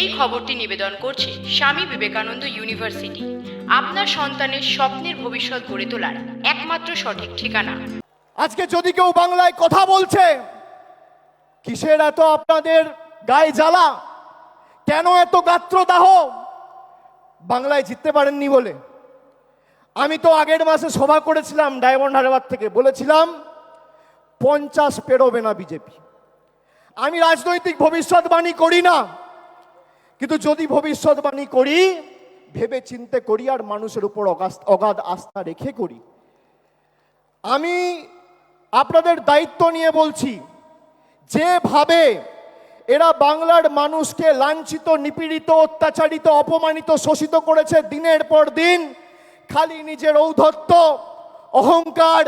এই খবরটি নিবেদন করছে স্বামী বিবেকানন্দ ইউনিভার্সিটি। আপনার সন্তানের স্বপ্নের ভবিষ্যৎ গড়ে তোলার একমাত্র সঠিক ঠিকানা। আজকে যদি কেউ বাংলায় কথা বলছে, কিসের এত আপনাদের গায়ে জ্বালা? কেন এত গাত্রদাহ? বাংলায় জিততে পারেননি বলে। আমি তো আগের মাসে সভা করেছিলাম ডায়মন্ড হারবার থেকে। বলেছিলাম, পঞ্চাশ পেরোবে না বিজেপি। আমি রাজনৈতিক ভবিষ্যৎবাণী করি না। কিন্তু যদি ভবিষ্যৎবাণী করি, ভেবে চিন্তে করি আর মানুষের উপর অগাধ আস্থা রেখে করি। আমি আপনাদের দায়িত্ব নিয়ে বলছি, যেভাবে এরা বাংলার মানুষকে লাঞ্ছিত, নিপীড়িত, অত্যাচারিত, অপমানিত, শোষিত করেছে দিনের পর দিন, খালি নিজের ঔদ্ধত্য, অহংকার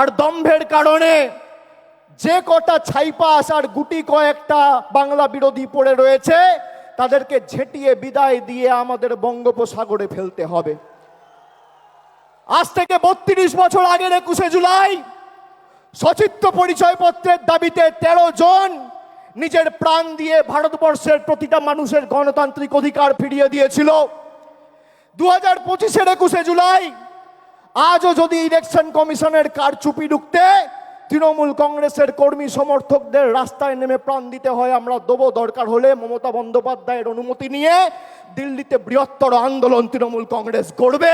আর দম্ভের কারণে যে কটা ছাইপাস আর গুটি কয়েকটা বাংলা বিরোধী পড়ে রয়েছে তাদেরকে ঝেঁটিয়ে বিদায় দিয়ে আমাদের বঙ্গোপসাগরে ফেলতে হবে। আজ থেকে বত্রিশ বছর আগের একুশে জুলাই, সচিত্র পরিচয়পত্রের দাবিতে তেরো জন নিজের প্রাণ দিয়ে ভারতবর্ষের প্রতিটা মানুষের গণতান্ত্রিক অধিকার ফিরিয়ে দিয়েছিল। দু হাজার পঁচিশের একুশে জুলাই, আজও যদি ইলেকশন কমিশনের কারচুপি ঢুকতে তৃণমূল কংগ্রেসের কর্মী সমর্থকদের রাস্তায় নেমে প্রাণ দিতে হয়। আমরা দেবো দরকার হলে মমতা বন্দ্যোপাধ্যায়ের অনুমতি নিয়ে দিল্লিতে বৃহত্তর আন্দোলন তৃণমূল কংগ্রেস করবে